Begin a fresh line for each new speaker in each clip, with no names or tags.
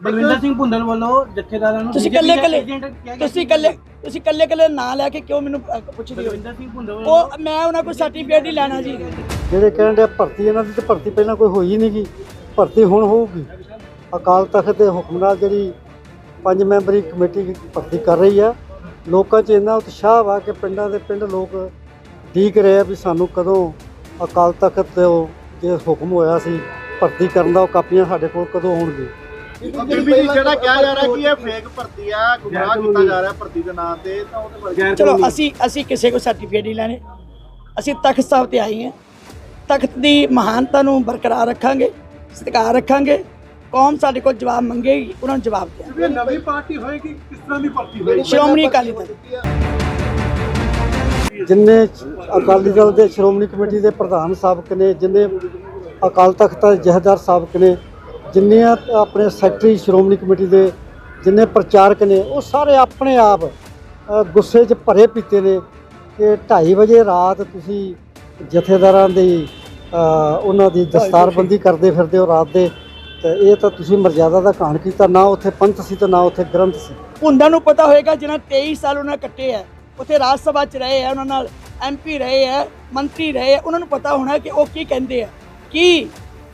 ਬਲਵਿੰਦਰ ਸਿੰਘ ਭੁੰਦਲ ਵੱਲੋਂ ਜਥੇਦਾਰਾਂ ਨੂੰ
ਤੁਸੀਂ ਕੱਲੇ
ਦਾ
ਕੱਲੇ ਤੁਸੀਂ। ਕੱਲੇ ਤੁਸੀਂ ਕੱਲੇ ਕੱਲੇ ਨਾਂ ਲੈ ਕੇ ਕਿਉਂ ਮੈਨੂੰ ਪੁੱਛਦੇ ਹੋ
ਬਲਵਿੰਦਰ ਸਿੰਘ ਭੁੰਦਲ ਵੱਲੋਂ
ਉਹ ਮੈਂ ਉਹਨਾਂ ਕੋਲ ਸਰਟੀਫਿਕੇਟ ਹੀ ਲੈਣਾ ਜੀ।
ਜਿਹੜੇ ਕਹਿਣ ਦੇ ਭਰਤੀ ਇਹਨਾਂ ਦੀ ਤੇ ਭਰਤੀ ਪਹਿਲਾਂ ਕੋਈ ਹੋਈ ਨਹੀਂ ਗੀ। ਭਰਤੀ ਹੁਣ ਹੋਊਗੀ। ਅਕਾਲ ਤਖਤ ਦੇ ਹੁਕਮ ਨਾਲ ਜਿਹੜੀ ਪੰਜ ਮੈਂਬਰੀ ਕਮੇਟੀ ਭਰਤੀ ਕਰ ਰਹੀ ਆ ਲੋਕਾਂ 'ਚ ਇੰਨਾ ਉਤਸ਼ਾਹ ਵਾ ਕਿ ਪਿੰਡਾਂ ਦੇ ਪਿੰਡ ਲੋਕ ਡੀਕ ਰਹੇ ਆ ਵੀ ਸਾਨੂੰ ਕਦੋਂ ਅਕਾਲ ਤਖਤ ਤੋਂ ਜੇ ਹੁਕਮ ਹੋਇਆ ਸੀ ਭਰਤੀ ਕਰਨ ਦਾ ਉਹ ਕਾਪੀਆਂ ਸਾਡੇ ਕੋਲ ਕਦੋਂ ਆਉਣਗੇ
ਬੀਬੀ ਜੀ ਜਿਹੜਾ ਕਿਹਾ ਜਾ ਰਿਹਾ ਕਿ ਇਹ ਫੇਕ ਭਰਤੀ ਆ ਗੁੰਮਰਾਹ ਕੀਤਾ ਜਾ ਰਿਹਾ ਭਰਤੀ ਦੇ ਨਾਂ ਤੇ ਤਾਂ ਉਹਦੇ ਬਾਰੇ
ਚਲੋ ਅਸੀਂ ਅਸੀਂ ਕਿਸੇ ਕੋ ਸਰਟੀਫਿਕੇਟ ਨਹੀਂ ਲੈਣੇ। ਅਸੀਂ ਤਖਤ ਸਾਹਿਬ ਤੇ ਆਏ ਹਾਂ। ਤਖਤ ਦੀ ਮਹਾਨਤਾ ਨੂੰ ਬਰਕਰਾਰ ਰੱਖਾਂਗੇ ਸਤਿਕਾਰ ਰੱਖਾਂਗੇ। ਕੌਮ ਸਾਡੇ ਕੋਲ ਜਵਾਬ ਮੰਗੇਗੀ ਉਹਨਾਂ ਨੂੰ ਜਵਾਬ
ਇਹ ਨਵੀਂ ਪਾਰਟੀ ਹੋਏਗੀ ਕਿਸ ਤਰ੍ਹਾਂ ਦੀ ਭਰਤੀ ਹੋਏਗੀ?
ਸ਼੍ਰੋਮਣੀ ਅਕਾਲੀ ਦਲ।
ਜਿੰਨੇ ਅਕਾਲੀ ਦਲ ਦੇ ਸ਼੍ਰੋਮਣੀ ਕਮੇਟੀ ਦੇ ਪ੍ਰਧਾਨ ਸਾਬਕ ਨੇ ਜਿੰਨੇ ਅਕਾਲ ਤਖਤ ਦੇ ਜਹੇਦਾਰ ਸਾਬਕ ਨੇ ਜਿੰਨੇ ਆਪਣੇ ਸੈਕਟਰੀ ਸ਼੍ਰੋਮਣੀ ਕਮੇਟੀ ਦੇ ਜਿੰਨੇ ਪ੍ਰਚਾਰਕ ਨੇ ਉਹ ਸਾਰੇ ਆਪਣੇ ਆਪ ਗੁੱਸੇ 'ਚ ਭਰੇ ਪੀਤੇ ਨੇ ਕਿ 2:30 ਵਜੇ ਰਾਤ ਤੁਸੀਂ ਜਥੇਦਾਰਾਂ ਦੀ ਉਹਨਾਂ ਦੀ ਦਸਤਾਰਬੰਦੀ ਕਰਦੇ ਫਿਰਦੇ ਹੋ ਰਾਤ ਦੇ ਤੇ ਇਹ ਤਾਂ ਤੁਸੀਂ ਮਰਜ਼ਾਦਾ ਦਾ ਘਾਣ ਕੀਤਾ ਨਾ ਉੱਥੇ ਪੰਥ ਸੀ ਤੇ ਨਾ ਉੱਥੇ ਗ੍ਰੰਥ ਸੀ।
ਉਹਨਾਂ ਨੂੰ ਪਤਾ ਹੋਏਗਾ ਜਿਹਨਾਂ 23 ਸਾਲ ਉਹਨਾਂ ਕੱਟੇ ਆ ਉੱਥੇ ਰਾਜ ਸਭਾ ਚ ਰਹੇ ਆ ਉਹਨਾਂ ਨਾਲ ਐਮਪੀ ਰਹੇ ਆ ਮੰਤਰੀ ਰਹੇ ਆ ਉਹਨਾਂ ਨੂੰ ਪਤਾ ਹੋਣਾ ਕਿ ਉਹ ਕੀ ਕਹਿੰਦੇ ਆ। ਕੀ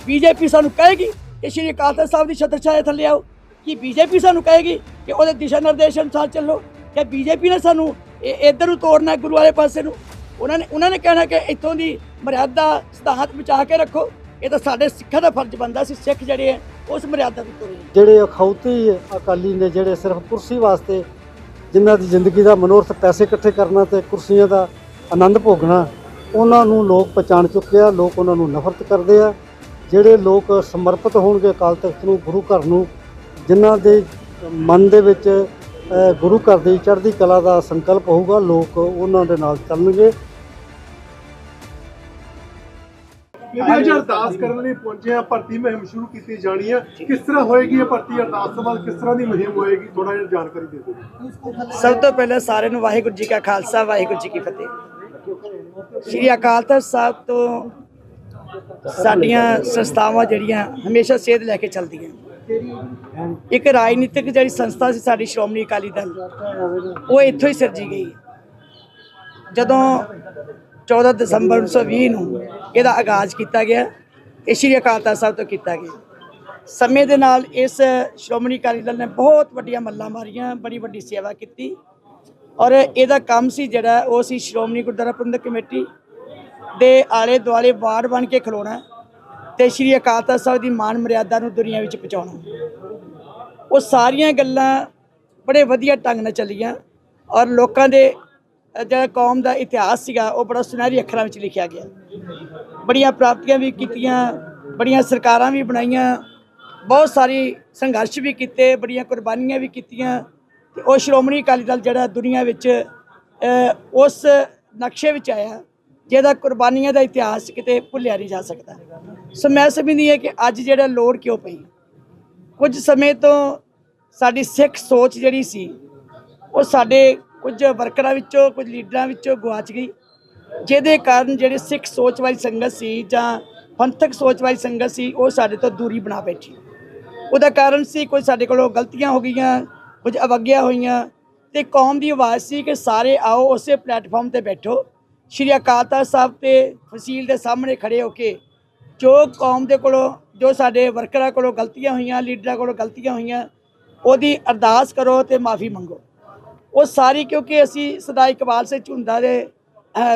ਬੀਜੇਪੀ ਸਾਨੂੰ ਕਹੇਗੀ? ਕਿ ਸ਼੍ਰੀ ਅਕਾਲ ਤਖਤ ਸਾਹਿਬ ਦੀ ਛਤਰ ਥੱਲੇ ਆਓ, ਕੀ ਬੀਜੇਪੀ ਸਾਨੂੰ ਕਹੇਗੀ ਕਿ ਉਹਦੇ ਦਿਸ਼ਾ ਨਿਰਦੇਸ਼ ਅਨੁਸਾਰ ਚੱਲੋ, ਕਿ ਬੀਜੇਪੀ ਨੇ ਸਾਨੂੰ ਇਹ ਇੱਧਰ ਨੂੰ ਤੋੜਨਾ ਗੁਰੂ ਵਾਲੇ ਪਾਸੇ ਨੂੰ। ਉਹਨਾਂ ਨੇ ਉਹਨਾਂ ਨੇ ਕਹਿਣਾ ਕਿ ਇੱਥੋਂ ਦੀ ਮਰਿਆਦਾ ਸਿਧਾਂਤ ਬਚਾ ਕੇ ਰੱਖੋ। ਇਹ ਤਾਂ ਸਾਡੇ ਸਿੱਖਾਂ ਦਾ ਫਰਜ਼ ਬਣਦਾ ਸੀ, ਸਿੱਖ ਜਿਹੜੇ ਆ ਉਸ ਮਰਿਆਦਾ ਨੂੰ ਤੋੜੇ
ਜਿਹੜੇ ਅਖੌਤੀ ਅਕਾਲੀ ਨੇ, ਜਿਹੜੇ ਸਿਰਫ ਕੁਰਸੀ ਵਾਸਤੇ ਜਿਨ੍ਹਾਂ ਦੀ ਜ਼ਿੰਦਗੀ ਦਾ ਮਨੋਰਥ ਪੈਸੇ ਇਕੱਠੇ ਕਰਨਾ ਤੇ ਕੁਰਸੀਆਂ ਦਾ ਆਨੰਦ ਭੋਗਣਾ, ਉਹਨਾਂ ਨੂੰ ਲੋਕ ਪਛਾਣ ਚੁੱਕੇ ਆ, ਲੋਕ ਉਹਨਾਂ ਨੂੰ ਨਫ਼ਰਤ ਕਰਦੇ ਆ। ਜਿਹੜੇ ਲੋਕ ਸਮਰਪਿਤ ਹੋਣਗੇ ਅਕਾਲ ਤਖਤ ਨੂੰ ਗੁਰੂ ਘਰ ਨੂੰ ਜਿਨ੍ਹਾਂ ਦੇ ਮਨ ਦੇ ਵਿੱਚ ਗੁਰੂ ਘਰ ਦੀ ਚੜ੍ਹਦੀ ਕਲਾ ਦਾ ਸੰਕਲਪ ਹੋਊਗਾ ਲੋਕ ਉਹਨਾਂ ਦੇ ਨਾਲ ਚੱਲਣਗੇ।
ਅੱਜ ਅਰਦਾਸ ਕਰਨ ਲਈ ਪਹੁੰਚੇ ਆ ਭਰਤੀ ਮੁਹਿੰਮ ਸ਼ੁਰੂ ਕੀਤੀ ਜਾਣੀ ਹੈ। ਕਿਸ ਤਰ੍ਹਾਂ ਹੋਏਗੀ ਇਹ ਭਰਤੀ ਅਰਦਾਸ ਤੋਂ ਬਾਅਦ ਕਿਸ ਤਰ੍ਹਾਂ ਦੀ ਮੁਹਿੰਮ ਹੋਏਗੀ? ਥੋੜਾ ਜਿਹਾ ਜਾਣਕਾਰੀ ਦੇ ਦਿਓ।
ਸਭ ਤੋਂ ਪਹਿਲਾਂ ਸਾਰਿਆਂ ਨੂੰ ਵਾਹਿਗੁਰੂ ਜੀ ਕਾ ਖਾਲਸਾ ਵਾਹਿਗੁਰੂ ਜੀ ਕੀ ਫਤਿਹ। ਸ੍ਰੀ ਅਕਾਲ ਤਖਤ ਸਾਹਿਬ ਤੋਂ ਸਾਡੀਆਂ ਸੰਸਥਾਵਾਂ ਜਿਹੜੀਆਂ ਹਮੇਸ਼ਾ ਸੇਧ ਲੈ ਕੇ ਚੱਲਦੀਆਂ। ਇੱਕ ਰਾਜਨੀਤਿਕ ਜਿਹੜੀ ਸੰਸਥਾ ਸੀ ਸਾਡੀ ਸ਼੍ਰੋਮਣੀ ਅਕਾਲੀ ਦਲ, ਉਹ ਇੱਥੋਂ ਹੀ ਸਿਰਜੀ ਗਈ। ਜਦੋਂ 14 ਦਸੰਬਰ 1920 ਨੂੰ ਇਹਦਾ ਆਗਾਜ਼ ਕੀਤਾ ਗਿਆ, ਇਹ ਸ੍ਰੀ ਅਕਾਲ ਤਖਤ ਸਾਹਿਬ ਤੋਂ ਕੀਤਾ ਗਿਆ। ਸਮੇਂ ਦੇ ਨਾਲ ਇਸ ਸ਼੍ਰੋਮਣੀ ਅਕਾਲੀ ਦਲ ਨੇ ਬਹੁਤ ਵੱਡੀਆਂ ਮੱਲਾਂ ਮਾਰੀਆਂ, ਬੜੀ ਵੱਡੀ ਸੇਵਾ ਕੀਤੀ। ਔਰ ਇਹਦਾ ਕੰਮ ਸੀ ਜਿਹੜਾ, ਉਹ ਸੀ ਸ਼੍ਰੋਮਣੀ ਗੁਰਦੁਆਰਾ ਪ੍ਰਬੰਧਕ ਕਮੇਟੀ ਦੇ ਆਲੇ ਦੁਆਲੇ ਵਾਰਡ ਬਣ ਕੇ ਖਲੋਣਾ ਤੇ ਸ਼੍ਰੀ ਅਕਾਲ ਤਖਤ ਸਾਹਿਬ ਦੀ ਮਾਨ ਮਰਿਆਦਾ ਨੂੰ ਦੁਨੀਆ ਵਿੱਚ ਪਹੁੰਚਾਉਣਾ ਉਹ ਸਾਰੀਆਂ ਗੱਲਾਂ ਬੜੇ ਵਧੀਆ ਢੰਗ ਨਾਲ ਚੱਲੀਆਂ ਔਰ ਲੋਕਾਂ ਦੇ ਜਿਹੜਾ ਕੌਮ ਦਾ ਇਤਿਹਾਸ ਸੀਗਾ, ਉਹ ਬੜਾ ਸੁਨਹਿਰੀ ਅੱਖਰਾਂ ਵਿੱਚ ਲਿਖਿਆ ਗਿਆ। ਬੜੀਆਂ ਪ੍ਰਾਪਤੀਆਂ ਵੀ ਕੀਤੀਆਂ, ਬੜੀਆਂ ਸਰਕਾਰਾਂ ਵੀ ਬਣਾਈਆਂ, ਬਹੁਤ ਸਾਰੀ ਸੰਘਰਸ਼ ਵੀ ਕੀਤੇ, ਬੜੀਆਂ ਕੁਰਬਾਨੀਆਂ ਵੀ ਕੀਤੀਆਂ ਤੇ ਉਹ ਸ਼੍ਰੋਮਣੀ ਅਕਾਲੀ ਦਲ ਜਿਹੜਾ ਦੁਨੀਆ ਵਿੱਚ ਉਸ ਨਕਸ਼ੇ ਵਿੱਚ ਆਇਆ। ਜਿਹਦਾ ਕੁਰਬਾਨੀਆਂ ਦਾ ਇਤਿਹਾਸ ਕਿਤੇ ਭੁੱਲਿਆ ਨਹੀਂ ਜਾ ਸਕਦਾ। ਸੋ ਮੈਂ ਸਮਝਦੀ ਹਾਂ ਕਿ ਅੱਜ ਜਿਹੜਾ ਲੋੜ ਕਿਉਂ ਪਈ? ਕੁਝ ਸਮੇਂ ਤੋਂ ਸਾਡੀ ਸਿੱਖ ਸੋਚ ਜਿਹੜੀ ਸੀ, ਉਹ ਸਾਡੇ ਕੁਝ ਵਰਕਰਾਂ ਵਿੱਚੋਂ, ਕੁਝ ਲੀਡਰਾਂ ਵਿੱਚੋਂ ਗਵਾਚ ਗਈ। ਜਿਹਦੇ ਕਾਰਨ ਜਿਹੜੇ ਸਿੱਖ ਸੋਚ ਵਾਲੀ ਸੰਗਤ ਸੀ ਜਾਂ ਪੰਥਕ ਸੋਚ ਵਾਲੀ ਸੰਗਤ ਸੀ, ਉਹ ਸਾਡੇ ਤੋਂ ਦੂਰੀ ਬਣਾ ਬੈਠੀ। ਉਹਦਾ ਕਾਰਨ ਸੀ ਕੋਈ ਸਾਡੇ ਕੋਲੋਂ ਗਲਤੀਆਂ ਹੋ ਗਈਆਂ, ਕੁਝ ਅਵਗਿਆ ਹੋਈਆਂ। ਤੇ ਕੌਮ ਦੀ ਆਵਾਜ਼ ਸੀ ਕਿ ਸਾਰੇ ਆਓ, ਉਸੇ ਪਲੇਟਫਾਰਮ ਤੇ ਬੈਠੋ। ਸ਼੍ਰੀ ਅਕਾਲ ਤਖਤ ਸਾਹਿਬ ਤੇ ਫਸੀਲ ਦੇ ਸਾਹਮਣੇ ਖੜੇ ਹੋ ਕੇ, ਜੋ ਕੌਮ ਦੇ ਕੋਲੋਂ, ਜੋ ਸਾਡੇ ਵਰਕਰਾਂ ਕੋਲੋਂ ਗਲਤੀਆਂ ਹੋਈਆਂ, ਲੀਡਰਾਂ ਕੋਲੋਂ ਗਲਤੀਆਂ ਹੋਈਆਂ, ਉਹਦੀ ਅਰਦਾਸ ਕਰੋ ਤੇ ਮਾਫੀ ਮੰਗੋ। ਉਹ ਸਾਰੀ ਕਿਉਂਕਿ ਅਸੀਂ ਸਦਾ ਇਕਬਾਲ ਸਿੰਘ ਝੁੰਦਾ ਦੇ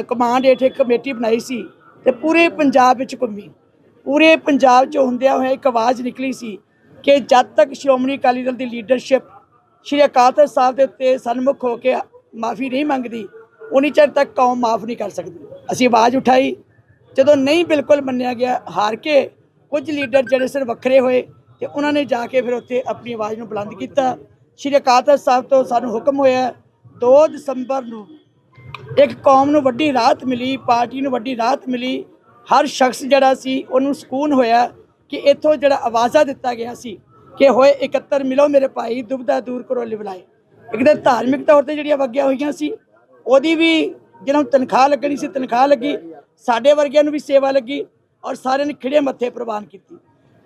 ਕਮਾਂਡ ਹੇਠ ਇੱਕ ਕਮੇਟੀ ਬਣਾਈ ਸੀ ਤੇ ਪੂਰੇ ਪੰਜਾਬ ਵਿੱਚ ਘੁੰਮੀ। ਪੂਰੇ ਪੰਜਾਬ 'ਚ ਹੁੰਦਿਆਂ ਹੋਇਆ ਇੱਕ ਆਵਾਜ਼ ਨਿਕਲੀ ਸੀ ਕਿ ਜਦ ਤੱਕ ਸ਼੍ਰੋਮਣੀ ਅਕਾਲੀ ਦਲ ਦੀ ਲੀਡਰਸ਼ਿਪ ਸ਼੍ਰੀ ਅਕਾਲ ਤਖਤ ਸਾਹਿਬ ਦੇ ਉੱਤੇ ਸਨਮੁਖ ਹੋ ਕੇ ਮਾਫੀ ਨਹੀਂ ਮੰਗਦੀ ਉਨੀ ਚਿਰ ਤੱਕ ਕੌਮ ਮਾਫ ਨਹੀਂ ਕਰ ਸਕਦੀ। ਅਸੀਂ ਆਵਾਜ਼ ਉਠਾਈ। ਜਦੋਂ ਨਹੀਂ ਬਿਲਕੁਲ ਮੰਨਿਆ ਗਿਆ, ਹਾਰ ਕੇ ਕੁਝ ਲੀਡਰ ਜਿਹੜੇ ਸਿਰ ਵੱਖਰੇ ਹੋਏ ਤੇ ਉਹਨਾਂ ਨੇ ਜਾ ਕੇ ਫਿਰ ਉੱਥੇ ਆਪਣੀ ਆਵਾਜ਼ ਨੂੰ ਬੁਲੰਦ ਕੀਤਾ। ਸ਼੍ਰੀ ਅਕਾਲ ਤਖਤ ਸਾਹਿਬ ਤੋਂ ਸਾਨੂੰ ਹੁਕਮ ਹੋਇਆ 2 ਦਸੰਬਰ ਨੂੰ ਇੱਕ ਕੌਮ ਨੂੰ ਵੱਡੀ ਰਾਹਤ ਮਿਲੀ, ਪਾਰਟੀ ਨੂੰ ਵੱਡੀ ਰਾਹਤ ਮਿਲੀ। ਹਰ ਸ਼ਖਸ ਜਿਹੜਾ ਸੀ, ਉਹਨੂੰ ਸਕੂਨ ਹੋਇਆ ਕਿ ਇੱਥੋਂ ਜਿਹੜਾ ਆਵਾਜ਼ਾ ਦਿੱਤਾ ਗਿਆ ਸੀ ਕਿ ਹੋਏ 71 ਮਿਲੋ ਮੇਰੇ ਭਾਈ, ਦੁਬਦਾ ਦੂਰ ਕਰੋ ਲਿਵਲਾਏ ਇੱਕ ਤਾਂ ਧਾਰਮਿਕ ਤੌਰ ਤੇ ਜਿਹੜੀਆਂ ਵਗੀਆਂ ਹੋਈਆਂ ਸੀ ਉਹਦੀ ਵੀ ਜਿਹਨਾਂ ਨੂੰ ਤਨਖਾਹ ਲੱਗਣੀ ਸੀ, ਤਨਖਾਹ ਲੱਗੀ, ਸਾਡੇ ਵਰਗਿਆਂ ਨੂੰ ਵੀ ਸੇਵਾ ਲੱਗੀ ਔਰ ਸਾਰਿਆਂ ਨੇ ਖਿੜੇ ਮੱਥੇ ਪ੍ਰਵਾਨ ਕੀਤੀ।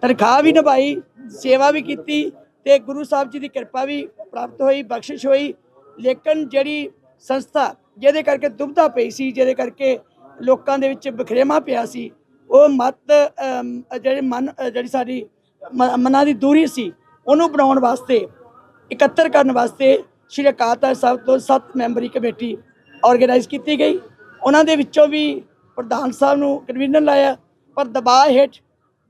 ਤਨਖਾਹ ਵੀ ਨਿਭਾਈ, ਸੇਵਾ ਵੀ ਕੀਤੀ ਤੇ ਗੁਰੂ ਸਾਹਿਬ ਜੀ ਦੀ ਕਿਰਪਾ ਵੀ ਪ੍ਰਾਪਤ ਹੋਈ, ਬਖਸ਼ਿਸ਼ ਹੋਈ। ਲੇਕਿਨ ਜਿਹੜੀ ਸੰਸਥਾ ਜਿਹਦੇ ਕਰਕੇ ਦੁਬਧਾ ਪਈ ਸੀ, ਜਿਹਦੇ ਕਰਕੇ ਲੋਕਾਂ ਦੇ ਵਿੱਚ ਬਖਰੇਵਾ ਪਿਆ ਸੀ, ਉਹ ਮਤ ਜਿਹੜੇ ਮਨ, ਜਿਹੜੀ ਸਾਡੀ ਮ- ਮਨਾਂ ਦੀ ਦੂਰੀ ਸੀ, ਉਹਨੂੰ ਬਣਾਉਣ ਵਾਸਤੇ, ਇਕੱਤਰ ਕਰਨ ਵਾਸਤੇ ਸ਼੍ਰੀ ਅਕਾਲ ਤਖਤ ਸਾਹਿਬ ਤੋਂ ਸੱਤ ਮੈਂਬਰੀ ਕਮੇਟੀ ਆਰਗੇਨਾਈਜ਼ ਕੀਤੀ ਗਈ। ਉਹਨਾਂ ਦੇ ਵਿੱਚੋਂ ਵੀ ਪ੍ਰਧਾਨ ਸਾਹਿਬ ਨੂੰ ਕਨਵੀਨਰ ਲਾਇਆ। ਪਰ ਦਬਾਅ ਹੇਠ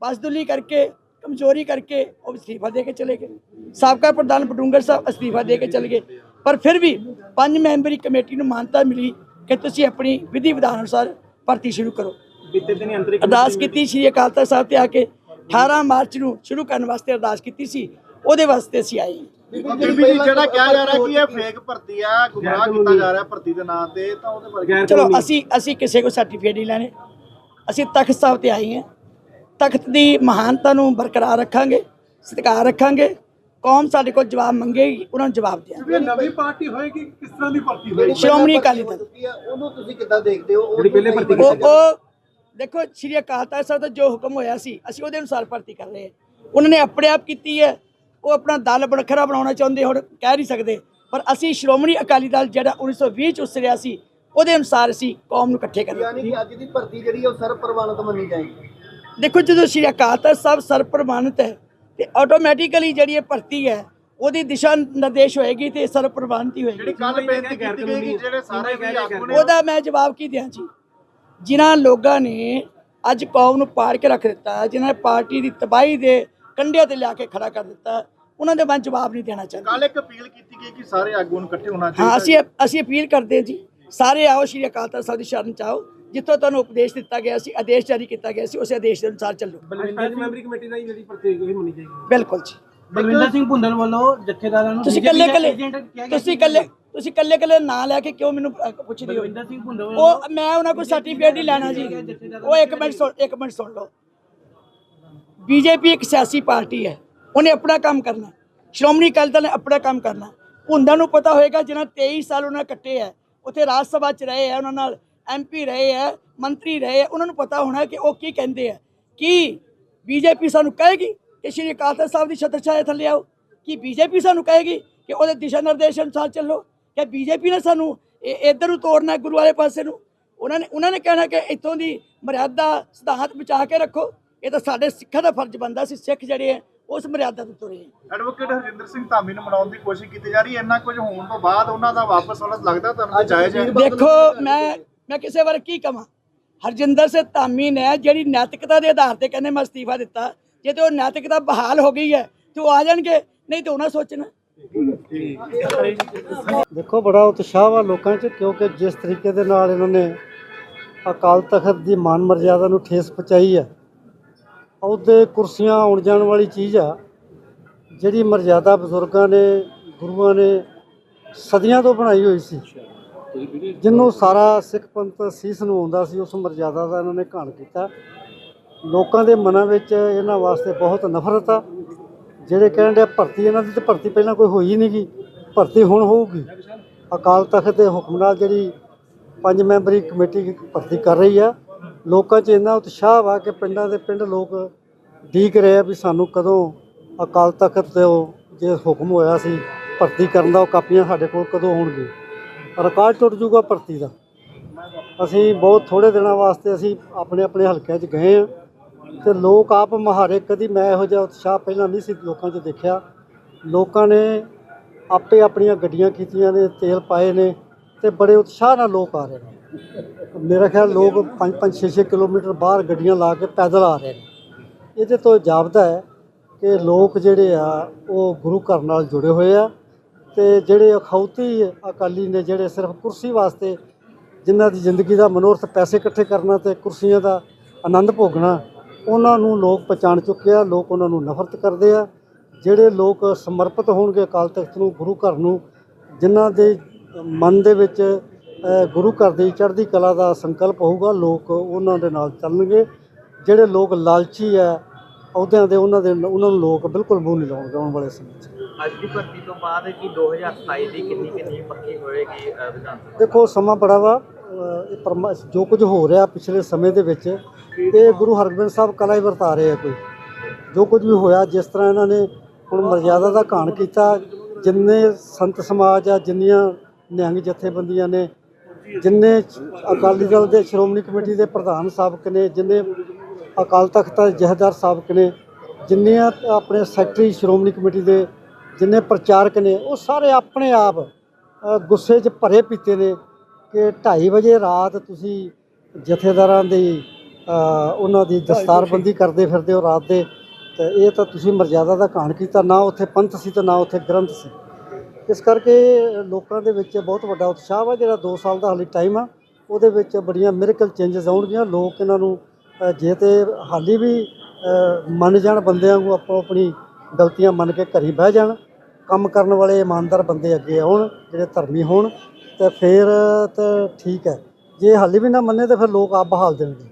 ਬਸਦੁਲੀ ਕਰਕੇ ਕਮਜ਼ੋਰੀ ਕਰਕੇ ਉਹ ਅਸਤੀਫਾ ਦੇ ਕੇ ਚਲੇ ਗਏ। ਸਾਬਕਾ ਪ੍ਰਧਾਨ ਬਡੂੰਗਰ ਸਾਹਿਬ ਅਸਤੀਫਾ ਦੇ ਕੇ ਚਲੇ ਗਏ। ਪਰ ਫਿਰ ਵੀ ਪੰਜ ਮੈਂਬਰੀ ਕਮੇਟੀ ਨੂੰ ਮਾਨਤਾ ਮਿਲੀ ਕਿ ਤੁਸੀਂ ਆਪਣੀ ਵਿਧੀ ਵਿਧਾਨ ਅਨੁਸਾਰ ਭਰਤੀ ਸ਼ੁਰੂ ਕਰੋ।
ਬੀਤੇ ਦਿਨ ਅੰਤਰਿਕ
ਅਰਦਾਸ ਕੀਤੀ ਸ਼੍ਰੀ ਅਕਾਲ ਤਖਤ ਸਾਹਿਬ ਤੇ ਆ ਕੇ 18 ਮਾਰਚ ਨੂੰ ਸ਼ੁਰੂ ਕਰਨ ਵਾਸਤੇ ਅਰਦਾਸ ਕੀਤੀ ਸੀ। ਉਹਦੇ ਵਾਸਤੇ ਅਸੀਂ ਆਏ।
ਬੀਬੀ ਜੀ ਜਿਹੜਾ ਕਿਹਾ ਜਾ ਰਿਹਾ ਕਿ ਇਹ ਫੇਕ ਭਰਤੀ ਆ ਗੁੰਮਰਾਹ ਕੀਤਾ ਜਾ ਰਿਹਾ ਭਰਤੀ ਦੇ ਨਾਂ ਤੇ ਤਾਂ ਉਹਦੇ ਬਾਰੇ
ਗੈਰ
ਚਲੋ। ਅਸੀਂ ਅਸੀਂ ਕਿਸੇ ਕੋ ਸਰਟੀਫਿਕੇਟ ਨਹੀਂ ਲੈਣੇ। ਅਸੀਂ ਤਖਤ ਸਾਹਿਬ ਤੇ ਆਏ ਹਾਂ। ਤਖਤ ਦੀ ਮਹਾਨਤਾ ਨੂੰ ਬਰਕਰਾਰ ਰੱਖਾਂਗੇ ਸਤਿਕਾਰ ਰੱਖਾਂਗੇ। ਕੌਮ ਸਾਡੇ ਕੋਲ ਜਵਾਬ ਮੰਗੇਗੀ ਉਹਨਾਂ ਨੂੰ ਜਵਾਬ ਦਿਆਂਗੇ
ਨਵੀਂ ਪਾਰਟੀ ਹੋਏਗੀ ਕਿਸ ਤਰ੍ਹਾਂ ਦੀ ਭਰਤੀ ਹੋਏਗੀ?
ਸ਼੍ਰੋਮਣੀ ਅਕਾਲੀ ਦਲ।
ਉਹਨੂੰ ਤੁਸੀਂ ਕਿੱਦਾਂ ਦੇਖਦੇ ਹੋ?
ਜਿਹੜੀ ਪਹਿਲੇ ਭਰਤੀ
ਉਹ ਉਹ ਦੇਖੋ ਸ਼੍ਰੀ ਅਕਾਲ ਤਖਤ ਸਾਹਿਬ ਤੋਂ ਜੋ ਹੁਕਮ ਹੋਇਆ ਸੀ ਅਸੀਂ ਉਹਦੇ ਅਨੁਸਾਰ ਭਰਤੀ ਕਰ ਰਹੇ ਹਾਂ। ਉਹਨਾਂ ਨੇ ਆਪਣੇ ਆਪ ਕੀਤੀ ਹੈ। ਉਹ ਆਪਣਾ ਦਲ ਵੱਖਰਾ ਬਣਾਉਣਾ ਚਾਹੁੰਦੇ ਹੁਣ ਕਹਿ ਨਹੀਂ ਸਕਦੇ। ਪਰ ਅਸੀਂ ਸ਼੍ਰੋਮਣੀ ਅਕਾਲੀ ਦਲ ਜਿਹੜਾ 1920 ਚ ਉਸਰਿਆ ਸੀ ਉਹਦੇ ਅਨੁਸਾਰ ਅਸੀਂ ਕੌਮ ਨੂੰ ਇਕੱਠੇ ਕਰ
ਯਾਨੀ ਕਿ ਅੱਜ ਦੀ ਭਰਤੀ ਜਿਹੜੀ ਉਹ ਸਰਵ ਪ੍ਰਵਾਨਿਤ ਮੰਨੀ ਜਾਏਗੀ।
ਦੇਖੋ ਜਦੋਂ ਸ਼੍ਰੀ ਅਕਾਲ ਤਖਤ ਸਾਹਿਬ ਸਰਪ੍ਰਵਾਨਿਤ ਹੈ ਤੇ ਆਟੋਮੈਟਿਕਲੀ ਜਿਹੜੀ ਇਹ ਭਰਤੀ ਹੈ ਉਹਦੀ ਦਿਸ਼ਾ ਨਿਰਦੇਸ਼ ਹੋਏਗੀ ਤੇ ਸਰਪ੍ਰਵਾਨਿਤ ਹੀ ਹੋਏਗੀ।
ਜਿਹੜੀ ਕੱਲ ਬੇਨਤੀ ਕੀਤੀ ਗਈ ਜਿਹੜੇ ਸਾਰੇ ਵੀ ਨੇ
ਉਹਦਾ ਮੈਂ ਜਵਾਬ ਕੀ ਦਿਆਂ ਜੀ? ਜਿਨ੍ਹਾਂ ਲੋਕਾਂ ਨੇ ਅੱਜ ਕੌਮ ਨੂੰ ਪਾੜ ਕੇ ਰੱਖ ਦਿੱਤਾ ਜਿਨ੍ਹਾਂ ਨੇ ਪਾਰਟੀ ਦੀ ਤਬਾਹੀ ਦੇ ਕੰਢਿਆਂ ਤੇ ਲਿਆ ਕੇ ਖੜਾ ਕਰ ਦਿੱਤਾ ਉਹਨਾਂ ਦੇ ਮੈਂ ਜਵਾਬ ਨਹੀਂ ਦੇਣਾ ਚਾਹੁੰਦਾ।
ਕੱਲ ਇੱਕ ਅਪੀਲ ਕੀਤੀ ਗਈ ਕਿ ਸਾਰੇ ਆਗੂਆਂ ਨੂੰ ਇਕੱਠੇ ਹੋਣਾ
ਹਾਂ
ਚਾਹੀਦਾ
ਅਸੀਂ ਅਸੀਂ ਅਪੀਲ ਕਰਦੇ ਹਾਂ ਜੀ। ਸਾਰੇ ਆਓ ਸ਼੍ਰੀ ਅਕਾਲ ਤਖਤ ਸਾਹਿਬ ਦੀ ਸ਼ਰਨ ਚ ਆਓ। ਜਿੱਥੋਂ ਤੁਹਾਨੂੰ ਉਪਦੇਸ਼ ਦਿੱਤਾ ਗਿਆ ਸੀ ਆਦੇਸ਼ ਜਾਰੀ ਕੀਤਾ ਗਿਆ ਸੀ ਉਸੇ ਆਦੇਸ਼ ਦੇ ਅਨੁਸਾਰ ਚੱਲੋ।
ਪੰਜ ਮੈਂਬਰੀ ਕਮੇਟੀ ਦਾ ਹੀ ਜਿਹੜੀ ਭਰਤੀ ਹੋਈ ਮੰਨੀ ਜਾਏਗੀ।
ਬਿਲਕੁਲ ਜੀ।
ਬਲਵਿੰਦਰ ਸਿੰਘ ਭੁੰਦਲ ਵੱਲੋਂ ਜਥੇਦਾਰਾਂ ਨੂੰ
ਤੁਸੀਂ ਕੱਲੇ ਕੱਲੇ ਤੁਸੀਂ। ਕੱਲੇ ਤੁਸੀਂ ਕੱਲੇ ਕੱਲੇ ਨਾਂ ਲੈ ਕੇ ਕਿਉਂ ਮੈਨੂੰ ਪੁੱਛਦੇ ਹੋ?
ਬਲਵਿੰਦਰ ਸਿੰਘ ਭੁੰਦਲ
ਉਹ ਮੈਂ ਉਹਨਾਂ ਕੋਲ ਸਰਟੀਫਿਕੇਟ ਨਹੀਂ ਲੈਣਾ ਜੀ। ਉਹ ਇੱਕ ਮਿੰਟ ਸੁਣ ਇੱਕ ਮਿੰਟ ਸੁਣ ਲਓ। ਬੀਜੇਪੀ ਇੱਕ ਸਿਆਸੀ ਪਾਰਟੀ ਹੈ। ਉਹਨੇ ਆਪਣਾ ਕੰਮ ਕਰਨਾ। ਸ਼੍ਰੋਮਣੀ ਅਕਾਲੀ ਦਲ ਨੇ ਆਪਣਾ ਕੰਮ ਕਰਨਾ। ਹੁੰਦਾਂ ਨੂੰ ਪਤਾ ਹੋਏਗਾ ਜਿਹਨਾਂ 23 ਸਾਲ ਉਹਨਾਂ ਕੱਟੇ ਹੈ ਉੱਥੇ ਰਾਜ ਸਭਾ ਚ ਰਹੇ ਆ, ਉਹਨਾਂ ਨਾਲ ਐਮਪੀ ਰਹੇ ਆ, ਮੰਤਰੀ ਰਹੇ ਆ, ਉਹਨਾਂ ਨੂੰ ਪਤਾ ਹੋਣਾ ਕਿ ਉਹ ਕੀ ਕਹਿੰਦੇ ਆ। ਕੀ ਬੀਜੇਪੀ ਸਾਨੂੰ ਕਹੇਗੀ ਕਿ ਸ਼੍ਰੀ ਅਕਾਲ ਤਖਤ ਸਾਹਿਬ ਦੀ ਛਤਰ ਥੱਲੇ ਆਓ? ਕੀ ਬੀਜੇਪੀ ਸਾਨੂੰ ਕਹੇਗੀ ਕਿ ਉਹਦੇ ਦਿਸ਼ਾ ਨਿਰਦੇਸ਼ ਅਨੁਸਾਰ ਚੱਲੋ? ਕਿ ਬੀਜੇਪੀ ਨੇ ਸਾਨੂੰ ਇਹ ਇੱਧਰ ਨੂੰ ਤੋੜਨਾ ਗੁਰੂ ਵਾਲੇ ਪਾਸੇ ਨੂੰ? ਉਹਨਾਂ ਨੇ ਉਹਨਾਂ ਨੇ ਕਹਿਣਾ ਕਿ ਇੱਥੋਂ ਦੀ ਮਰਿਆਦਾ ਸਿਧਾਂਤ ਬਚਾ ਕੇ ਰੱਖੋ। ਇਹ ਤਾਂ ਸਾਡੇ ਸਿੱਖਾਂ ਦਾ ਫਰਜ਼ ਬਣਦਾ ਸੀ, ਸਿੱਖ ਜਿਹੜੇ ਆ। ਉਸ ਮਰਿਆਦਾ ਤੋਂ ਤੁਰੇ ਆ।
ਐਡਵੋਕੇਟ ਹਰਜਿੰਦਰ ਸਿੰਘ ਧਾਮੀ ਨੂੰ ਮਨਾਉਣ ਦੀ ਕੋਸ਼ਿਸ਼ ਕੀਤੀ ਜਾ ਰਹੀ ਹੈ। ਇੰਨਾ ਕੁਝ ਹੋਣ ਤੋਂ ਬਾਅਦ ਉਹਨਾਂ ਦਾ ਵਾਪਸ ਆਉਣਾ ਲੱਗਦਾ ਤੁਹਾਨੂੰ ਜਾਇਜ਼ ਹੈ।
ਦੇਖੋ ਮੈਂ ਮੈਂ ਕਿਸੇ ਬਾਰੇ ਕੀ ਕਵਾਂ? ਹਰਜਿੰਦਰ ਸਿੰਘ ਧਾਮੀ ਨੇ ਜਿਹੜੀ ਨੈਤਿਕਤਾ ਦੇ ਆਧਾਰ ਤੇ ਕਹਿੰਦੇ ਮੈਂ ਅਸਤੀਫਾ ਦਿੱਤਾ ਜੇ ਤੇ ਉਹ ਨੈਤਿਕਤਾ ਬਹਾਲ ਹੋ ਗਈ ਹੈ ਤੇ ਉਹ ਆ ਜਾਣਗੇ ਨਹੀਂ ਤੇ ਉਹਨਾਂ ਸੋਚਣਾ।
ਦੇਖੋ ਬੜਾ ਉਤਸ਼ਾਹ ਵਾ ਲੋਕਾਂ 'ਚ ਕਿਉਂਕਿ ਜਿਸ ਤਰੀਕੇ ਦੇ ਨਾਲ ਇਹਨਾਂ ਨੇ ਅਕਾਲ ਤਖਤ ਦੀ ਮਾਨ ਮਰਜ਼ਾਦਾ ਨੂੰ ਠੇਸ ਪਹੁੰਚਾਈ ਹੈ ਉਹਦੇ ਕੁਰਸੀਆਂ ਆਉਣ ਜਾਣ ਵਾਲੀ ਚੀਜ਼ ਆ, ਜਿਹੜੀ ਮਰਜ਼ਾਦਾ ਬਜ਼ੁਰਗਾਂ ਨੇ, ਗੁਰੂਆਂ ਨੇ ਸਦੀਆਂ ਤੋਂ ਬਣਾਈ ਹੋਈ ਸੀ। ਜਿਹਨੂੰ ਸਾਰਾ ਸਿੱਖ ਪੰਥ ਸੀਸ ਨੂੰ ਆਉਂਦਾ ਸੀ, ਉਸ ਮਰਜ਼ਾਦਾ ਦਾ ਇਹਨਾਂ ਨੇ ਘਾਣ ਕੀਤਾ। ਲੋਕਾਂ ਦੇ ਮਨਾਂ ਵਿੱਚ ਇਹਨਾਂ ਵਾਸਤੇ ਬਹੁਤ ਨਫ਼ਰਤ ਆ। ਜਿਹੜੇ ਕਹਿਣ ਡਿਆ ਭਰਤੀ ਇਹਨਾਂ ਦੀ ਤੇ ਭਰਤੀ ਪਹਿਲਾਂ ਕੋਈ ਹੋਈ ਨਹੀਂ ਗੀ, ਭਰਤੀ ਹੁਣ ਹੋਊਗੀ। ਅਕਾਲ ਤਖਤ ਦੇ ਹੁਕਮ ਨਾਲ ਜਿਹੜੀ ਪੰਜ ਮੈਂਬਰੀ ਕਮੇਟੀ ਭਰਤੀ ਕਰ ਰਹੀ ਆ। ਲੋਕਾਂ 'ਚ ਇੰਨਾ ਉਤਸ਼ਾਹ ਵਾ ਕਿ ਪਿੰਡਾਂ ਦੇ ਪਿੰਡ ਲੋਕ ਡੀਕ ਰਹੇ ਆ ਵੀ ਸਾਨੂੰ ਕਦੋਂ ਅਕਾਲ ਤਖਤ ਤੇ ਉਹ ਜੇ ਹੁਕਮ ਹੋਇਆ ਸੀ ਭਰਤੀ ਕਰਨ ਦਾ, ਉਹ ਕਾਪੀਆਂ ਸਾਡੇ ਕੋਲ ਕਦੋਂ ਆਉਣਗੇ? ਰਿਕਾਰਡ ਟੁੱਟ ਜੂਗਾ ਭਰਤੀ ਦਾ। ਅਸੀਂ ਬਹੁਤ ਥੋੜੇ ਦਿਨਾਂ ਵਾਸਤੇ ਅਸੀਂ ਆਪਣੇ ਆਪਣੇ ਹਲਕਿਆਂ 'ਚ ਗਏ ਆ ਤੇ ਲੋਕ ਆਪ ਮਹਾਰੇ, ਕਦੀ ਮੈਂ ਇਹੋ ਜਿਹਾ ਉਤਸ਼ਾਹ ਪਹਿਲਾਂ ਨਹੀਂ ਸੀ ਲੋਕਾਂ 'ਚ ਦੇਖਿਆ। ਲੋਕਾਂ ਨੇ ਆਪੇ ਆਪਣੀਆਂ ਗੱਡੀਆਂ ਕੀਤੀਆਂ ਨੇ, ਤੇਲ ਪਾਏ ਨੇ ਤੇ ਬੜੇ ਉਤਸ਼ਾਹ ਨਾਲ ਲੋਕ ਆ ਰਹੇ ਨੇ। ਮੇਰਾ ਖਿਆਲ ਲੋਕ 5-5 6-6 ਕਿਲੋਮੀਟਰ ਬਾਹਰ ਗੱਡੀਆਂ ਲਾ ਕੇ ਪੈਦਲ ਆ ਰਹੇ ਨੇ। ਇਹਦੇ ਤੋਂ ਜਾਪਦਾ ਹੈ ਕਿ ਲੋਕ ਜਿਹੜੇ ਆ, ਉਹ ਗੁਰੂ ਘਰ ਨਾਲ ਜੁੜੇ ਹੋਏ ਆ ਤੇ ਜਿਹੜੇ ਅਖੌਤੀ ਅਕਾਲੀ ਨੇ ਜਿਹੜੇ ਸਿਰਫ ਕੁਰਸੀ ਵਾਸਤੇ ਜਿਨ੍ਹਾਂ ਦੀ ਜ਼ਿੰਦਗੀ ਦਾ ਮਨੋਰਥ ਪੈਸੇ ਇਕੱਠੇ ਕਰਨਾ ਤੇ ਕੁਰਸੀਆਂ ਦਾ ਆਨੰਦ ਭੋਗਣਾ, ਉਹਨਾਂ ਨੂੰ ਲੋਕ ਪਛਾਣ ਚੁੱਕੇ ਆ, ਲੋਕ ਉਹਨਾਂ ਨੂੰ ਨਫ਼ਰਤ ਕਰਦੇ ਆ। ਜਿਹੜੇ ਲੋਕ ਸਮਰਪਿਤ ਹੋਣਗੇ ਅਕਾਲ ਤਖਤ ਨੂੰ, ਗੁਰੂ ਘਰ ਨੂੰ, ਜਿਨ੍ਹਾਂ ਦੇ ਮਨ ਦੇ ਵਿੱਚ ਗੁਰੂ ਘਰ ਦੀ ਚੜ੍ਹਦੀ ਕਲਾ ਦਾ ਸੰਕਲਪ ਹੋਊਗਾ ਲੋਕ ਉਹਨਾਂ ਦੇ ਨਾਲ ਚੱਲਣਗੇ। ਜਿਹੜੇ ਲੋਕ ਲਾਲਚੀ ਆ ਅਹੁਦਿਆਂ ਦੇ ਉਹਨਾਂ ਦੇ ਉਹਨਾਂ ਨੂੰ ਲੋਕ ਬਿਲਕੁਲ ਮੂੰਹ ਨਹੀਂ ਲਾਉਣਗੇ ਆਉਣ ਵਾਲੇ ਸਮੇਂ 'ਚ।
ਅੱਜ ਦੀ ਭਰਤੀ ਤੋਂ ਬਾਅਦ ਕੀ 2027 ਦੀ ਕਿੰਨੀ ਕਿੰਨੀ ਪੱਕੀ ਹੋਏਗੀ ਵਿਧਾਨ ਸਭਾ?
ਦੇਖੋ ਸਮਾਂ ਬੜਾ ਵਾ। ਇਹ ਪਰਮਾ ਜੋ ਕੁਝ ਹੋ ਰਿਹਾ ਪਿਛਲੇ ਸਮੇਂ ਦੇ ਵਿੱਚ ਇਹ ਗੁਰੂ ਹਰਗੋਬਿੰਦ ਸਾਹਿਬ ਕਲਾ ਹੀ ਵਰਤਾ ਰਹੇ ਆ ਕੋਈ। ਜੋ ਕੁਝ ਵੀ ਹੋਇਆ ਜਿਸ ਤਰ੍ਹਾਂ ਇਹਨਾਂ ਨੇ ਹੁਣ ਮਰਜ਼ਾਦਾ ਦਾ ਘਾਣ ਕੀਤਾ ਜਿੰਨੇ ਸੰਤ ਸਮਾਜ ਆ ਜਿੰਨੀਆਂ ਨਿਹੰਗ ਜਥੇਬੰਦੀਆਂ ਨੇ ਜਿੰਨੇ ਅਕਾਲੀ ਦਲ ਦੇ ਸ਼੍ਰੋਮਣੀ ਕਮੇਟੀ ਦੇ ਪ੍ਰਧਾਨ ਸਾਬਕ ਨੇ, ਜਿੰਨੇ ਅਕਾਲ ਤਖਤ ਦੇ ਜਥੇਦਾਰ ਸਾਬਕ ਨੇ, ਜਿੰਨੀਆਂ ਆਪਣੇ ਸੈਕਟਰੀ ਸ਼੍ਰੋਮਣੀ ਕਮੇਟੀ ਦੇ ਜਿੰਨੇ ਪ੍ਰਚਾਰਕ ਨੇ, ਉਹ ਸਾਰੇ ਆਪਣੇ ਆਪ ਗੁੱਸੇ 'ਚ ਭਰੇ ਪੀਤੇ ਨੇ ਕਿ 2:30 ਵਜੇ ਰਾਤ ਤੁਸੀਂ ਜਥੇਦਾਰਾਂ ਦੀ ਉਹਨਾਂ ਦੀ ਦਸਤਾਰਬੰਦੀ ਕਰਦੇ ਫਿਰਦੇ ਹੋ ਰਾਤ ਦੇ, ਤੇ ਇਹ ਤਾਂ ਤੁਸੀਂ ਮਰਜ਼ਾਦਾ ਦਾ ਘਾਣ ਕੀਤਾ, ਨਾ ਉੱਥੇ ਪੰਥ ਸੀ ਤੇ ਨਾ ਉੱਥੇ ਗ੍ਰੰਥ ਸੀ। ਇਸ ਕਰਕੇ ਲੋਕਾਂ ਦੇ ਵਿੱਚ ਬਹੁਤ ਵੱਡਾ ਉਤਸ਼ਾਹ ਵਾ, ਜਿਹੜਾ 2 ਸਾਲ ਦਾ ਹਾਲੇ ਟਾਈਮ ਆ, ਉਹਦੇ ਵਿੱਚ ਬੜੀਆਂ ਮਿਰਕਲ ਚੇਂਜਸ ਆਉਣਗੀਆਂ। ਲੋਕ ਇਹਨਾਂ ਨੂੰ ਜੇ ਤੇ ਹਾਲੀ ਵੀ ਮੰਨ ਜਾਣ ਬੰਦਿਆਂ ਨੂੰ ਆਪੋ ਆਪਣੀ ਗਲਤੀਆਂ ਮੰਨ ਕੇ ਘਰੀ ਬਹਿ ਜਾਣ, ਕੰਮ ਕਰਨ ਵਾਲੇ ਇਮਾਨਦਾਰ ਬੰਦੇ ਅੱਗੇ ਆਉਣ, ਜਿਹੜੇ ਧਰਮੀ ਹੋਣ, ਤੇ ਫਿਰ ਤਾਂ ਠੀਕ ਹੈ। ਜੇ ਹਾਲੇ ਵੀ ਨਾ ਮੰਨੇ ਤਾਂ ਫਿਰ ਲੋਕ ਆਪ ਬਹਾਲ ਦੇਣਗੇ।